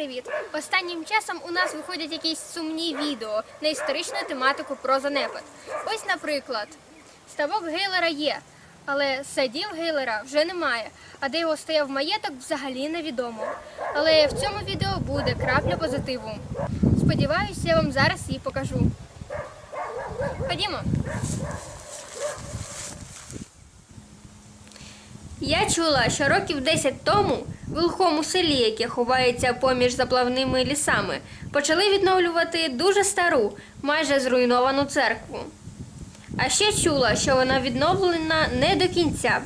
привіт! Останнім часом у нас виходять якісь сумні відео на історичну тематику про занепад. Ось, наприклад, ставок Гейлера є, але садів Гейлера вже немає, а де його стояв маєток взагалі невідомо. Але в цьому відео буде крапля позитиву. Сподіваюсь, я вам зараз її покажу. Ходімо. Я чула, що років 10 тому в глухому селі, яке ховається поміж заплавними лісами, почали відновлювати дуже стару, майже зруйновану церкву. А ще чула, що вона відновлена не до кінця.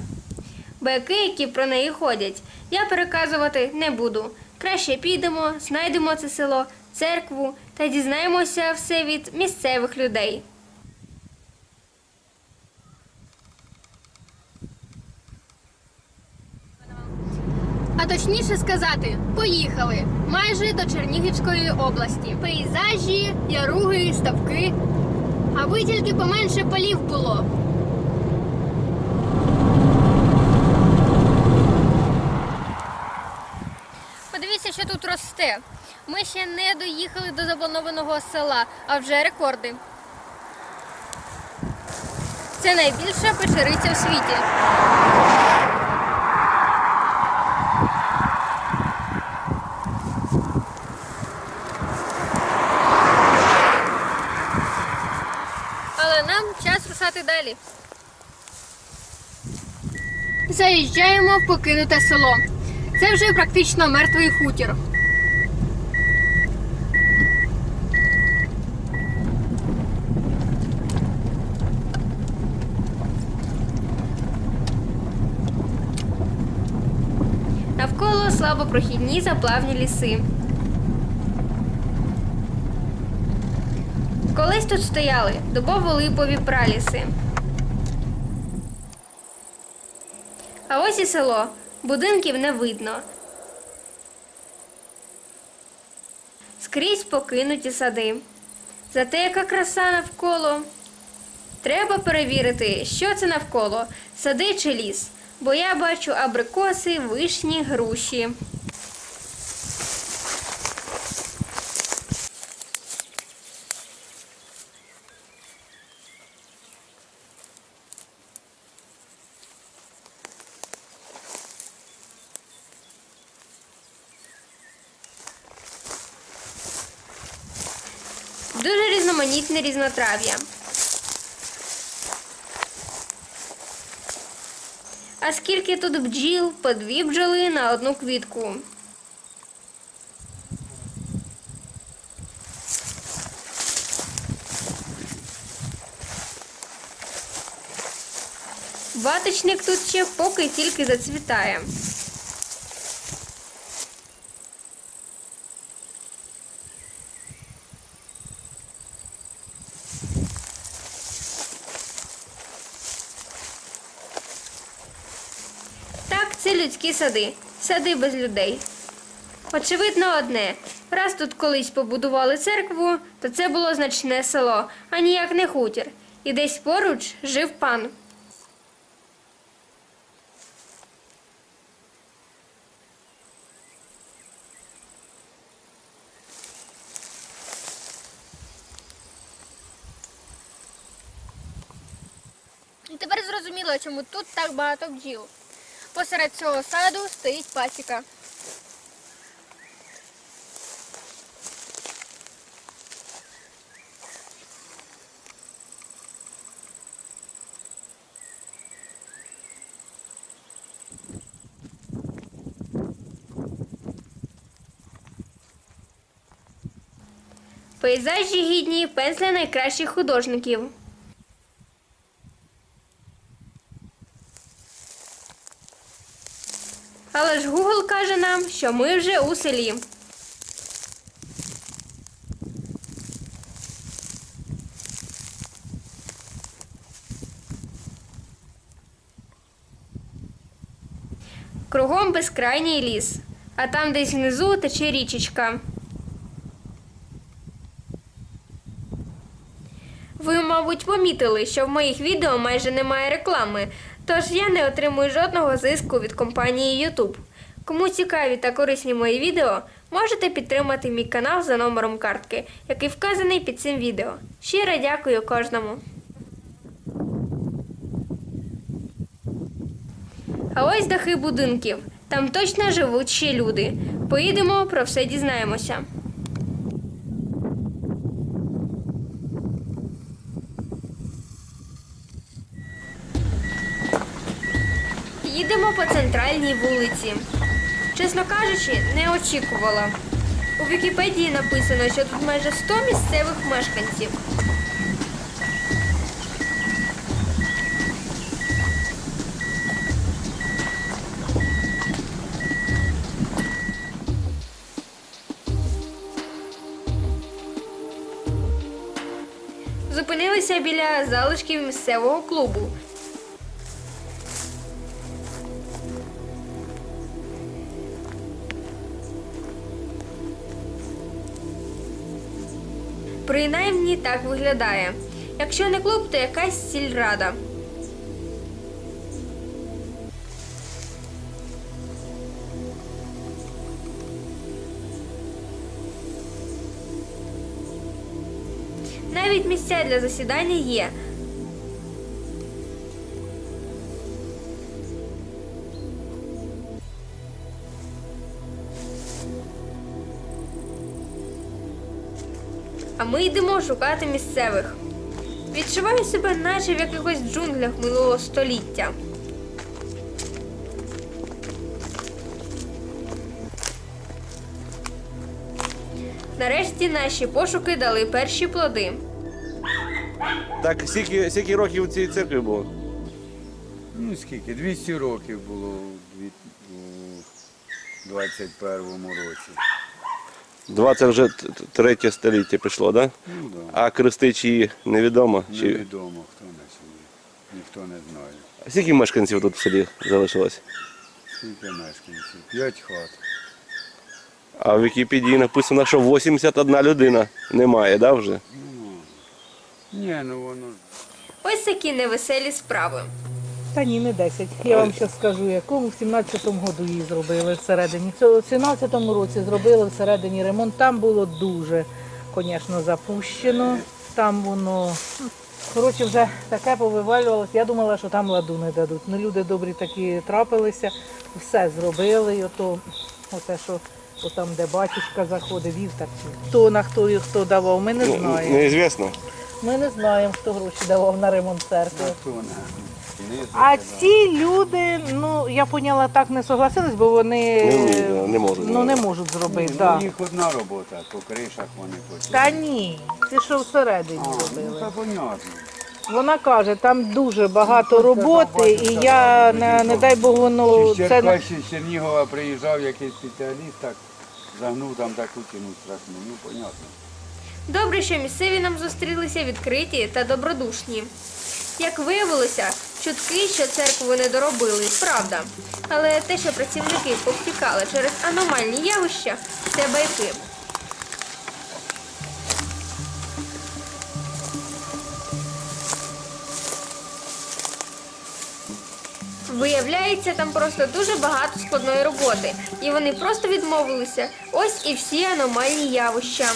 Байки, які про неї ходять, я переказувати не буду. Краще підемо, знайдемо це село, церкву та дізнаємося все від місцевих людей. А точніше сказати, поїхали майже до Чернігівської області. Пейзажі, яруги, ставки. Аби тільки поменше полів було. Подивіться, що тут росте. Ми ще не доїхали до запланованого села, а вже рекорди. Це найбільша печериця в світі. Але нам час рушати далі. Заїжджаємо в покинуте село. Це вже практично мертвий хутір. Навколо слабопрохідні заплавні ліси. Колись тут стояли дубово-липові праліси. А ось і село. Будинків не видно. Скрізь покинуті сади. Зате яка краса навколо. Треба перевірити, що це навколо сади чи ліс. Бо я бачу абрикоси, вишні, груші. Дуже різноманітне різнотрав'я. А скільки тут бджіл, по дві бджоли на одну квітку. Ваточник тут ще поки тільки зацвітає. Так, це людські сади, сади без людей. Очевидно, одне. Раз тут колись побудували церкву, то це було значне село, а ніяк не хутір. І десь поруч жив пан. І тепер зрозуміло, чому тут так багато бджіл. Посеред цього саду стоїть пасіка. Пейзажі гідні пензля найкращих художників. Але ж Google каже нам, що ми вже у селі. Кругом безкрайній ліс, а там десь внизу тече річечка. Ви, мабуть, помітили, що в моїх відео майже немає реклами, тож я не отримую жодного зиску від компанії YouTube. Кому цікаві та корисні мої відео, можете підтримати мій канал за номером картки, який вказаний під цим відео. Щиро дякую кожному. А ось дахи будинків. Там точно живуть ще люди. Поїдемо, про все дізнаємося. Їдемо по центральній вулиці. Чесно кажучи, не очікувала. У Вікіпедії написано, що тут майже 100 місцевих мешканців. Зупинилися біля залишків місцевого клубу. Принаймні так виглядає. Якщо не клуб, то якась сільрада. Навіть місця для засідання є. А ми йдемо шукати місцевих. Відчуваю себе, наче в якихось джунглях минулого століття. Нарешті наші пошуки дали перші плоди. Так, скільки, скільки років у цій церкві було? Ну скільки? 200 років було у дві- у 21-му році. 20 вже третє століття пішло, так? Да? Ну да. А крести чиї невідомо. Чи... Невідомо хто на селі. Ніхто не знає. А Скільки мешканців тут в селі залишилось? Скільки мешканців? П'ять хат. А в Вікіпедії написано, що 81 людина немає, да, вже? Ні, ну воно Ось такі невеселі справи. Та ні, не 10. Я вам ще скажу, якому в 17-му году її зробили всередині. У 17-му році зробили всередині ремонт. Там було дуже, звісно, запущено. Там воно, ну, коротше, вже таке повивалювалося. Я думала, що там ладу не дадуть. Ну, люди добрі такі трапилися, все зробили. І ото, оте, що там, де батюшка заходив, вівтар. Хто на хто і хто давав, ми не знаємо. неізвісно. Ми не знаємо, хто гроші давав на ремонт церкви. А ці люди, ну я поняла, так не согласились, бо вони да, не можуть. ну, не можуть зробити. ну, так. у них одна робота, по кришах вони хочуть. Та ні, ці що всередині А, ну робили. це понятно. Вона каже, там дуже багато роботи, і я не, не дай Бог воно Чи з це не- Черкащі, з Чернігова приїжджав якийсь спеціаліст, так загнув там таку ціну страшну. Ну, понятно. Добре, що місцеві нам зустрілися відкриті та добродушні. Як виявилося, чутки, що церкву не доробили, правда. Але те, що працівники повтікали через аномальні явища, це байки. Виявляється, там просто дуже багато складної роботи, і вони просто відмовилися. Ось і всі аномальні явища.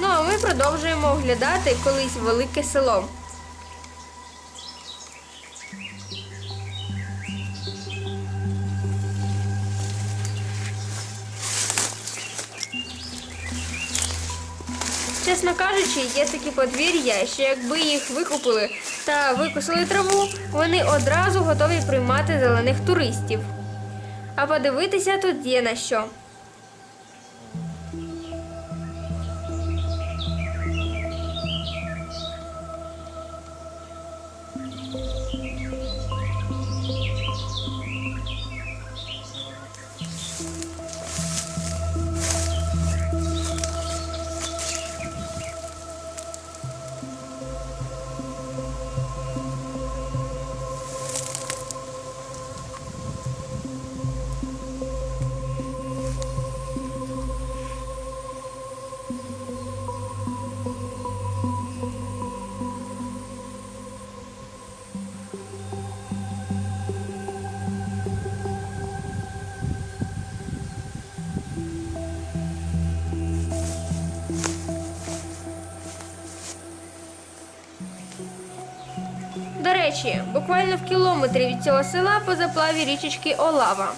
Ну а ми продовжуємо оглядати колись велике село. Чесно кажучи, є такі подвір'я, що якби їх викупили та викосили траву, вони одразу готові приймати зелених туристів. А подивитися тут є на що. Речі, буквально в кілометрі від цього села по заплаві річечки Олава.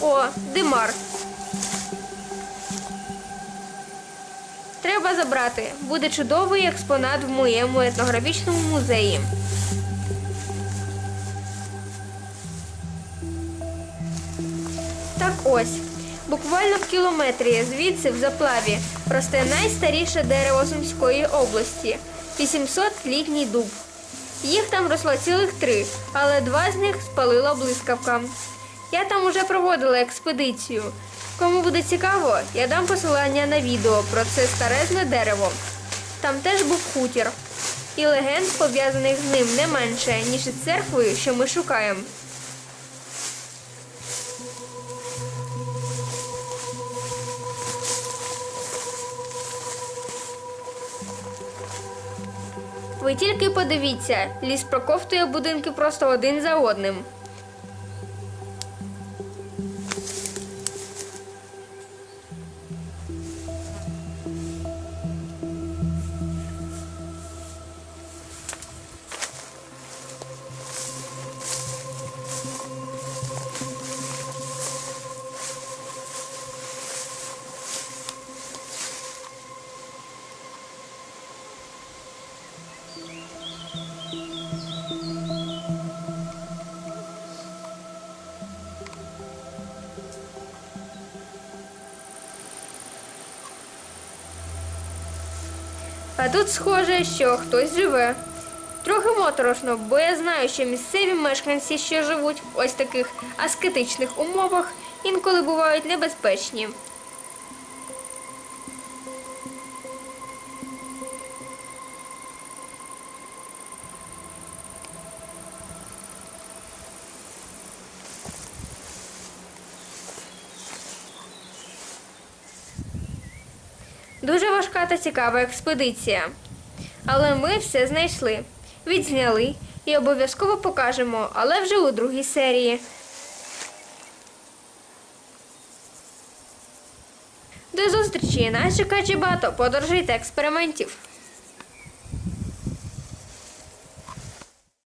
О, димар. Треба забрати. Буде чудовий експонат в моєму етнографічному музеї. Так ось, буквально в кілометрі звідси в заплаві росте найстаріше дерево Сумської області 800-літній дуб. Їх там росло цілих три, але два з них спалила блискавка. Я там уже проводила експедицію. Кому буде цікаво, я дам посилання на відео про це старезне дерево. Там теж був хутір. І легенд, пов'язаних з ним, не менше, ніж з церквою, що ми шукаємо. Ви тільки подивіться, ліс проковтує будинки просто один за одним. А тут схоже, що хтось живе. Трохи моторошно, бо я знаю, що місцеві мешканці, що живуть в ось таких аскетичних умовах, інколи бувають небезпечні. Дуже важка та цікава експедиція. Але ми все знайшли, відзняли і обов'язково покажемо, але вже у другій серії. До зустрічі! Нас чекає багато подорожей та експериментів.